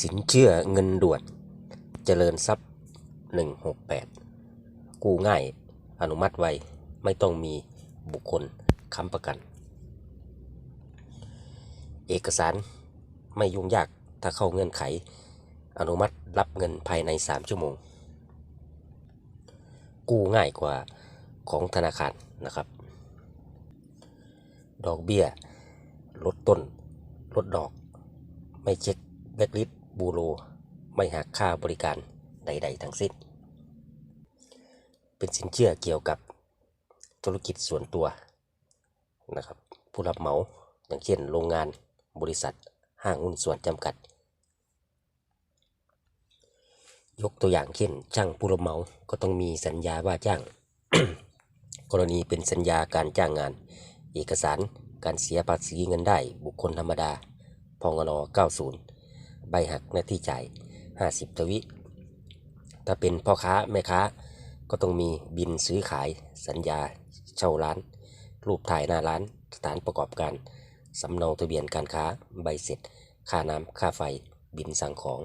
สินเชื่อเงินด่วน เจริญทรัพย์ 168 กู้ง่าย อนุมัติไว ไม่ต้องมีบุคคลค้ำประกัน เอกสารไม่ยุ่งยากถ้าเข้าเงื่อนไข อนุมัติรับเงินภายใน 3 ชั่วโมง กู้ง่ายกว่าของธนาคารนะครับ ดอกเบี้ย ลดต้น ลดดอก ไม่เช็คแบล็คลิสต์ บูโรไม่หักค่าบริการใด ๆ ทั้งสิ้น เป็นสินเชื่อเกี่ยวกับธุรกิจส่วนตัวนะครับผู้รับเหมาอย่างเช่นโรงงานบริษัทห้างหุ้นส่วนจำกัด ยกตัวอย่างเช่น ช่างผู้รับเหมาก็ต้องมีสัญญาว่าจ้าง กรณีเป็นสัญญาการจ้างงาน เอกสารการเสียภาษีเงินได้บุคคลธรรมดาพงน90 ใบหักหน้าที่จ่าย 50 ทวิ ถ้าเป็นพ่อค้าแม่ค้าก็ต้องมีบินซื้อขายสัญญาเช่าร้าน รูปถ่ายหน้าร้านสถานประกอบการ สำเนาทะเบียนการค้าใบเสร็จ ค่าน้ำค่าไฟบินสั่งของ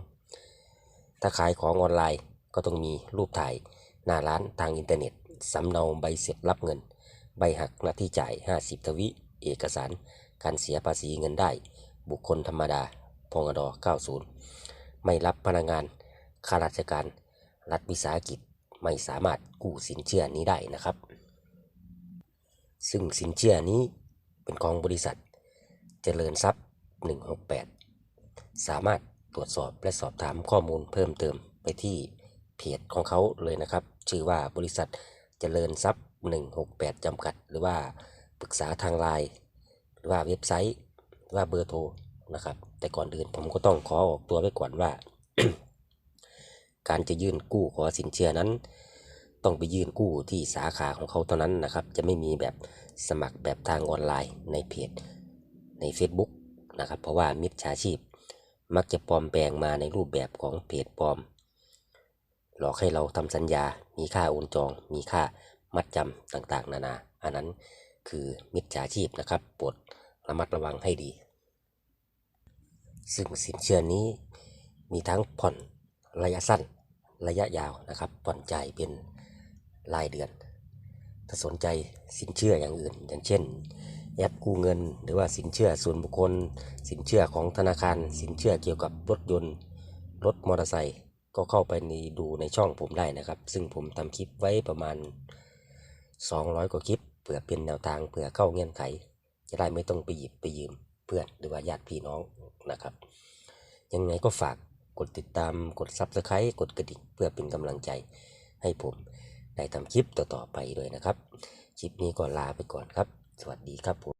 ถ้าขายของออนไลน์ก็ต้องมีรูปถ่ายหน้าร้านทางอินเทอร์เน็ต สำเนาใบเสร็จรับเงิน ใบหักหน้าที่จ่าย 50 ทวิ เอกสาร การเสียภาษีเงินได้ บุคคลธรรมดา พงด90 ไม่รับพนักงานข้าราชการ รัฐวิสาหกิจไม่สามารถกู้สินเชื่อนี้ได้นะครับ ซึ่งสินเชื่อนี้เป็นของบริษัท เจริญทรัพย์ 168 สามารถตรวจสอบและสอบถามข้อมูลเพิ่มเติมไปที่เพจของเขาเลยนะครับ ชื่อว่าบริษัทเจริญทรัพย์ 168 จำกัด หรือว่าปรึกษาทางไลน์หรือว่าเว็บไซต์ หรือว่าเบอร์โทร นะครับ แต่ก่อนอื่นผมก็ต้องขอออกตัวไว้ก่อนว่า การจะยื่นกู้ขอสินเชื่อนั้น ต้องไปยื่นกู้ที่สาขาของเขาเท่านั้นนะครับ จะไม่มีแบบสมัครแบบทางออนไลน์ในเพจใน Facebook นะครับ เพราะว่ามิจฉาชีพมักจะปลอมแปลงมาในรูปแบบของเพจปลอม หลอกให้เราทำสัญญา มีค่าโอนจอง มีค่ามัดจำต่างๆ นานา อันนั้นคือมิจฉาชีพนะครับ โปรดระมัดระวังให้ดี ซึ่งสินเชื่อนี้มีทั้งผ่อนระยะสั้น ระยะยาวนะครับ ผ่อนจ่ายเป็นรายเดือน ถ้าสนใจสินเชื่ออย่างอื่น อย่างเช่น แอปกู้เงิน หรือว่าสินเชื่อส่วนบุคคล สินเชื่อของธนาคาร สินเชื่อเกี่ยวกับรถยนต์ รถมอเตอร์ไซค์ก็เข้าไปในดูในช่องผมได้นะครับ ซึ่งผมทำคลิปไว้ประมาณ 200 กว่าคลิปเพื่อเป็นแนวทางเพื่อเข้าเงื่อนไข จะได้ไม่ต้องไปหยิบไปยืม เพื่อนหรือว่าญาติพี่น้องนะครับ ยังไงก็ฝากกดติดตามกด Subscribe กดกระดิ่งเพื่อเป็นกำลังใจให้ผมได้ทำคลิปต่อๆไปด้วยนะครับ คลิปนี้ก็ลาไปก่อนครับ สวัสดีครับผม